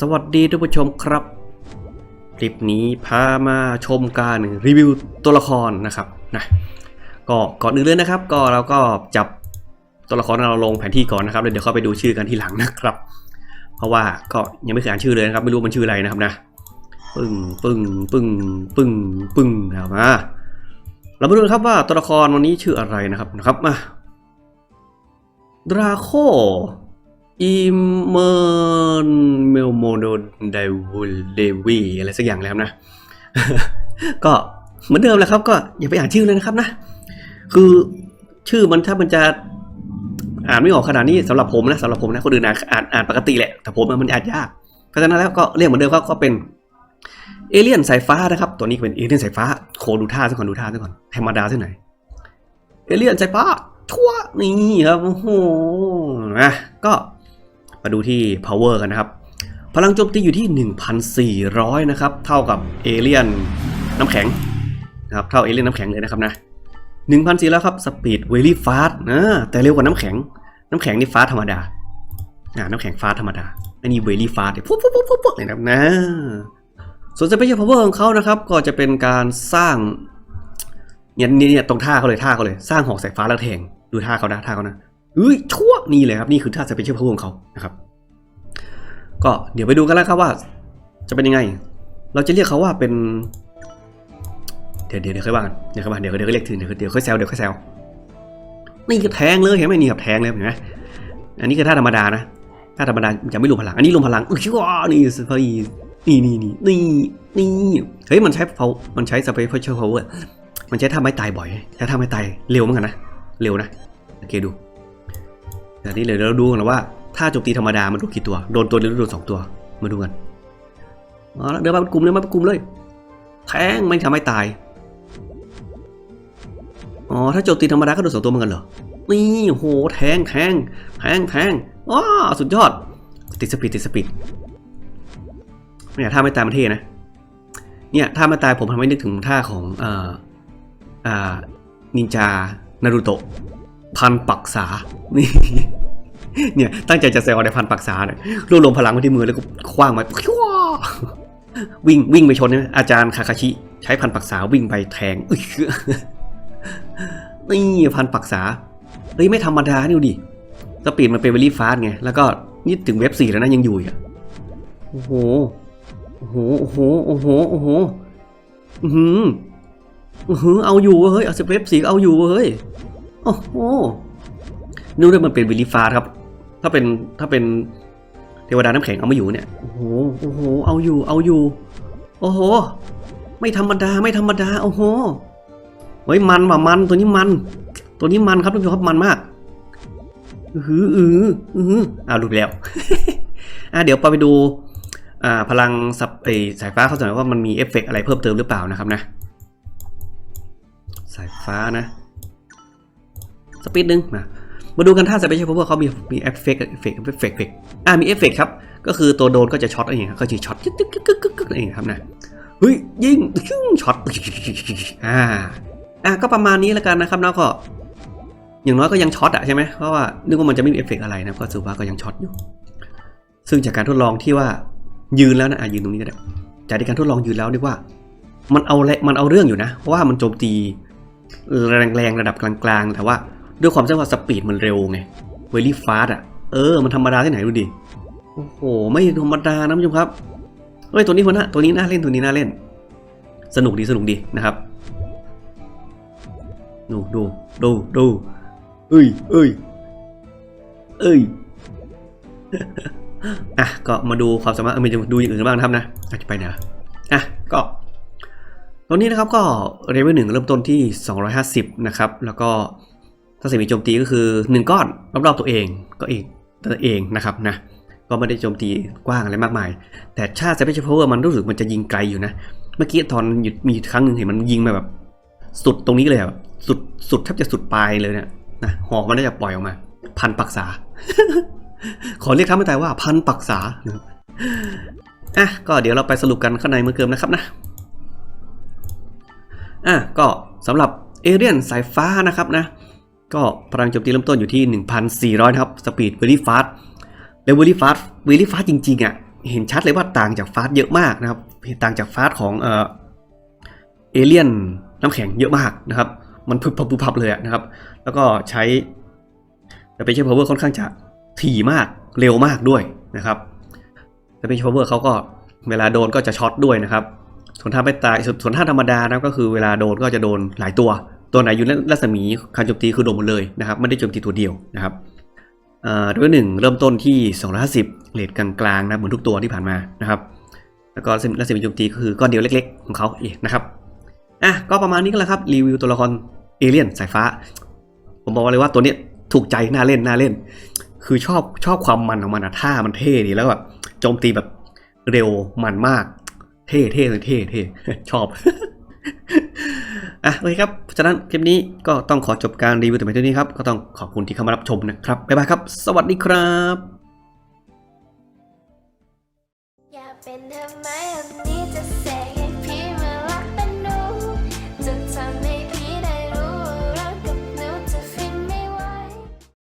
สวัสดีท่านผู้ชมครับ คลิปนี้พามาชมการรีวิวตัวละครนะครับนะก็ก่อนอื่นเลยนะครับ ก็เราก็จับตัวละครเราลงแผนที่ก่อนนะครับเดี๋ยวเข้าไปดูชื่อกันทีหลังนะครับ เพราะว่าก็ยังไม่เคยอ่านชื่อเลยนะครับ ไม่รู้มันชื่ออะไรนะครับนะปึ้งปึ้งปึ้งปึ้งปึ้งนะครับมาเรามาดูนครับว่าตัวละครวันนี้ชื่ออะไรนะครับนะครับมาดราโคอิม เมอร์เมลโมโดเดวิลเดวีอะไรสักอย่างแล้วนะ ก็เหมือนเดิมแหละครับ ก็อย่าไปอ่านชื่อเลยนะครับนะ คือชื่อมันถ้ามันจะอ่านไม่ออกขนาดนี้สำหรับผมนะสำหรับผมนะคนอื่นอ่านอ่านปกติแหละ แต่ผมมันอ่านยากเพราะฉะนั้นแล้วก็เรียกเหมือนเดิมก็เป็นเอเลี่ยนสายฟ้านะครับ ตัวนี้เป็นเอเลี่ยนสายฟ้าโคดูท่าซะก่อนดูท่าซะก่อนธรรมดาซะหน่อยเอเลี่ยนสายฟ้าชั่วนี่ครับโอ้โหนะก็ มาดูที่ power กันนะครับ พลังโจมตีอยู่ที่ 1,400 นะครับ เท่ากับเอเลียนน้ำแข็งนะครับ เท่าเอเลียนน้ำแข็งเลยนะครับนะ1,400แล้วครับสปีดเวลี่ฟาสนะแต่เร็วกว่าน้ำแข็ง น้ำแข็งนี่ฟาสธรรมดาอ่าน้ำแข็งฟาสธรรมดา อันนี้เวลี่ฟาสเนี่ยปุ๊บปุ๊บปุ๊บปุ๊บเลยนะครับนะส่วนสเปเชียลพาวเวอร์ของเขานะครับ ก็จะเป็นการสร้างเนี่ยเนี่ยตรงท่าเขาเลยท่าเขาเลย สร้างหอกสายฟ้าแล้วแทงดูท่าเขานะท่าเขานะ เฮ้ยชั่วนี่เลยครับนี่คือท่าสเปเชียลพาวเวอร์ของเขานะครับ ก็เดี๋ยวไปดูกันแล้วครับว่า จะเป็นยังไง เราจะเรียกเขาว่าเป็นเดี๋ยวเดี๋ยวเดี๋ยวค่อยว่ากันเดี๋ยวค่อยว่าเดี๋ยวเดี๋ยวค่อยเรียกถึงเดี๋ยวเดี๋ยวค่อยแซวเดี๋ยวค่อยแซวนี่คือแทงเลยเห็นไหมนี่ครับแทงเลยเห็นไหมอันนี้คือท่าธรรมดานะท่าธรรมดาจะไม่รวมพลังอันนี้รวมพลังอุ้ยชั่วนี่สเปนี่นี่นี่นี่นี่เฮ้ยมันใช้เมันใช้สเปเชียลพาวเวอร์มันใช้ท่าไม้ตายบ่อยใช้ท่าไม้ตายเร็วเหมือนกันนะเร็วนะโอเคดู แต่นี่เลยเราดูกันว่าถ้าโจมตีธรรมดามันโดนกี่ตัว โดนตัวเดียวหรือโดนสองตัว มาดูกันมาแล้วเดินมาเป็นกลุ่มเดินมาเป็นกลุ่มเลยแทงไม่ทำให้ตาย อ๋อ ถ้าโจมตีธรรมดาก็โดนสองตัวเหมือนกันเหรอ นี่โห แทงแทงแทงแทงว้าสุดยอด ติดสปีดติดสปีดเนี่ยท่าไม่ตายมันเท่นะ เนี่ยท่าไม่ตายผมทำให้นึกถึงท่าของเอ่ออ่านินจา นารูโตะ พันปักษา นี่ เนี่ยตั้งใจจะแซวในพันปักษาเนี่ยรวบรวมพลังไว้ที่มือแล้วก็คว้างมาวิ่งวิ่งไปชนเนี่ยอาจารย์คาคาชิ ใช้พันปักษาวิ่งไปแทงนี่พันปักษาเฮ้ยไม่ธรรมดานี่ดูดิสปีดมันเป็นเวลี่ฟาสไงแล้วก็นี่ถึงเว็บสี่แล้วนะยังอยู่อะโอ้โหโอ้โหโอ้โหโอ้โหโอ้โหอือหืออือเอาอยู่เว้ยเอาสเว็บสี่เอาอยู่เว้ยโอ้โหนึกว่ามันเป็นวิลลิฟาสครับ ถ้าเป็นถ้าเป็นเทวดาน้ำแข็งเอาไม่อยู่เนี่ยโอ้โหโอ้โหเอาอยู่เอาอยู่ โอ้โห ไม่ธรรมดาไม่ธรรมดาโอ้โหเฮ้ยมันว่ะมันตัวนี้มัน ตัวนี้มันครับทุกคนครับมันมากอืออืออืออ้าวหลุดแล้วอะเดี๋ยวไปดูอ่าพลังสับไอสายฟ้าเขาสนว่ามันมีเอฟเฟกต์อะไรเพิ่มเติมหรือเปล่านะครับนะ สายฟ้านะ สปีดหนึ่งมา มาดูกันท่าสเปเชียลเพราะว่าเขามีมีเอฟเฟกต์เอฟเฟกต์เอฟเฟกต์เอฟเฟกต์อ่ามีเอฟเฟกต์ครับ ก็คือตัวโดนก็จะช็อตอะไรอย่างเงี้ยก็จะช็อตกึกกึกกึกกึกกึกกึกอะไรอย่างเงี้ยครับนะเฮ้ยยิงชึ้งช็อตอ่าอะก็ประมาณนี้แล้วกันนะครับแล้วก็ อย่างน้อยก็ยังช็อตอะใช่ไหมเพราะว่านึกว่ามันจะไม่มีเอฟเฟกต์อะไรนะก็สุว่าก็ยังช็อตอยู่ ซึ่งจากการทดลองที่ว่ายืนแล้วนะอะยืนตรงนี้ก็ได้จากการทดลองยืนแล้วเรียกว่า มันเอาแรมันเอาเรื่องอยู่นะเพราะว่ามันโจมตีแรงๆระดับกลางๆแต่ว่า ด้วยความที่ว่าสปีดมันเร็วไงเวลี่ฟาสอะ เออ มันธรรมดาที่ไหนดูดิ โอ้โห ไม่ธรรมดานะผู้ชมครับ เฮ้ย ตัวนี้คนน่ะตัวนี้น่าเล่น ตัวนี้น่าเล่น สนุกดี สนุกดีนะครับ ดูดูดูดูเอ้ยเอ้ยเอ้ย อะ ก็มาดูความสามารถเออมีดูอย่างอื่นบ้างนะครับนะอาจจะไปไหนละอะ ก็ตอนนี้นะครับก็เรเวลหนึ่งเริ่มต้นที่ 250 นะครับ แล้วก็ ถ้าสิ่งมีโจมตีก็คือ 1 ก้อนรอบๆตัวเองก็เองตัวเองนะครับนะก็ไม่ได้โจมตีกว้างอะไรมากมาย แต่ชาติ Special Power มันรู้สึกมันจะยิงไกลอยู่นะ เมื่อกี้ตอนหยุดมีครั้งหนึ่งเห็นมันยิงมาแบบ สุดตรงนี้เลยอะสุดสุดแทบจะสุดปลายเลยเนี่ยนะหอกมันน่าจะปล่อยออกมา พันปักษา ขอเรียกคำไม่ตายว่าพันปักษานะครับอะก็เดี๋ยวเราไปสรุปกันข้างในเมื่อเกิมนะครับนะอะก็สำหรับเอเรียนสายฟ้านะครับนะ ก็พลังโจมตีเริ่มต้นอยู่ที่ 1,400นะครับสปีดเวลี่ฟาสแล้วเวลี่ฟาสเวลี่ฟาสจริงๆอะเห็นชัดเลยว่าต่างจากฟาสเยอะมากนะครับต่างจากฟาสของเอเอเลียนน้ำแข็งเยอะมากนะครับ มันพึบพับพึบพับเลยนะครับ แล้วก็ใช้แต่เป็นเชฟพาวเวอร์ค่อนข้างจะถี่มากเร็วมากด้วยนะครับแต่เป็นเชฟพาวเวอร์เขาก็เวลาโดนก็จะช็อตด้วยนะครับส่วนท่าไม่ตายส่วนท่าธรรมดานะก็คือเวลาโดนก็จะโดนหลายตัว ตัวไหนอยู่ในรัศมีการโจมตีคือโดนหมดเลยนะครับไม่ได้โจมตีตัวเดียวนะครับด้วยหนึ่งเริ่มต้นที่ 250เลทกลางๆนะเหมือนทุกตัวที่ผ่านมานะครับแล้วก็รัศมีโจมตีก็คือก้อนเดียวเล็ก ๆ ของเขาเองนะครับอะก็ประมาณนี้ก็แล้วครับรีวิวตัวละครเอเลี่ยนสายฟ้า ผมบอกเลยว่าตัวเนี้ยถูกใจน่าเล่นน่าเล่น คือชอบชอบความมันของมันอะท่ามันเท่ดีแล้วแบบโจมตีแบบเร็วมันมาก เท่เท่เลยเท่เท่ชอบ อะโอเคครับฉะนั้นคลิปนี้ก็ต้องขอจบการรีวิวแต่เพียงเท่านี้ครับก็ต้องขอบคุณที่เข้ามารับชมนะครับบ๊ายบายครับ สวัสดีครับอยาเป็นทำไมอันนี้จะเสกให้พี่